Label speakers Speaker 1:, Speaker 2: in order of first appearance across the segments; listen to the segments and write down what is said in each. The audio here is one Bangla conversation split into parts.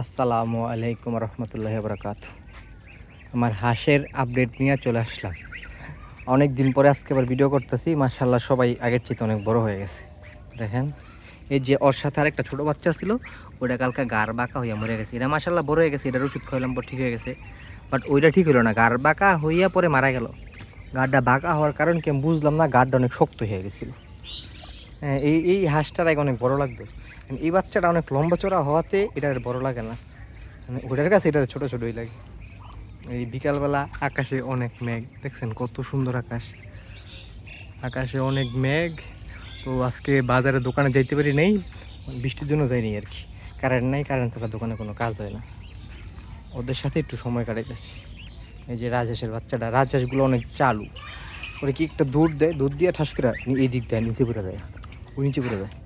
Speaker 1: আসসালামু আলাইকুম রহমতুল্লাহ বরকাত আমার হাঁসের আপডেট নিয়ে চলে আসলাম। অনেক দিন পরে আজকে আবার ভিডিও করতেছি। মার্শাল্লাহ সবাই আগের চেয়ে অনেক বড় হয়ে গেছে। দেখেন এই যে ওর সাথে আরেকটা ছোটো বাচ্চা ছিল ওটা কালকে গার বাঁকা হইয়া মরে গেছে। এটা মার্শাল্লাহ বড় হয়ে গেছে এটার ওষুধ খাইলাম পর ঠিক হয়ে গেছে। বাট ওইটা ঠিক হলো না। গার বাঁকা হইয়া পরে মারা গেল। গাড়টা বাঁকা হওয়ার কারণ কি বুঝলাম না গাড়টা অনেক শক্ত হয়ে গেছিল। হ্যাঁ, এই এই হাঁসটার আগে অনেক বড় লাগতো। এই বাচ্চাটা অনেক লম্বা চড়া হওয়াতে এটা আর বড় লাগে না। মানে ওটার কাছে এটা ছোটো ছোটোই লাগে। এই বিকালবেলা আকাশে অনেক মেঘ, দেখছেন কত সুন্দর আকাশ। আকাশে অনেক মেঘ। তো আজকে বাজারে দোকানে যাইতে পারি নেই, বৃষ্টির জন্য যাইনি আর কি। কারেন্ট নাই, কারেন্ট থাকার দোকানে কোনো কাজ হয় না। ওদের সাথে একটু সময় কাটাইতেছি। এই যে রাজহাঁসের বাচ্চাটা, রাজহাঁসগুলো অনেক চালু। ওরা কি একটা দুধ দেয়? দুধ দিয়ে ঠাস করে এই দিক দেয়, নিচে পড়ে দেয়। ও নিচে পড়ে দেয়।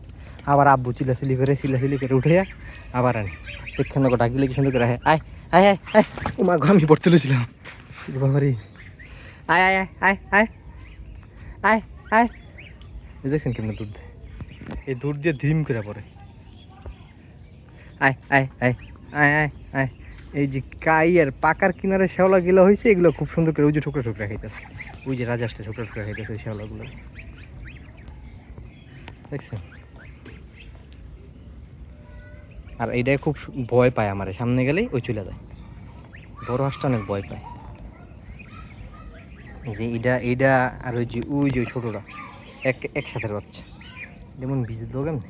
Speaker 1: আবার আব্বু চিলাচিলি করে চিলাচিলি করে উঠে আবার আনি সেখানে ওকে ডাকিলে কি সুন্দর করে আয় আয় আয় আয় আয় মা আমি পড়তে তুলেছিলাম বাবারি আয় আয় আয় আয় আয় আয় আয় দেখছেন কেমন দুধ এই দুধ দিয়ে ধ্রিম করে পড়ে আয় আয় আয় আয় আয় আয় এই যে কাই আর পাকার কিনারে শ্যাওলা গুলো হয়েছে এগুলো খুব সুন্দর করে ওই যে ঠোকরা ঠোকরা খাইতেছে ওই যে রাজাসটা ঠোকরা ঠোকরা খাইতেছে ওই দেখছেন আর এইটাই খুব ভয় পায় আমার। সামনে গেলেই ওই চলে যায়। বড় হাঁসটা অনেক ভয় পায়। যে এইটা এইটা আর ওই যে ওই যে ছোটোটা, এক একসাথে বাচ্চা। যেমন বীজ দেবো কেমনি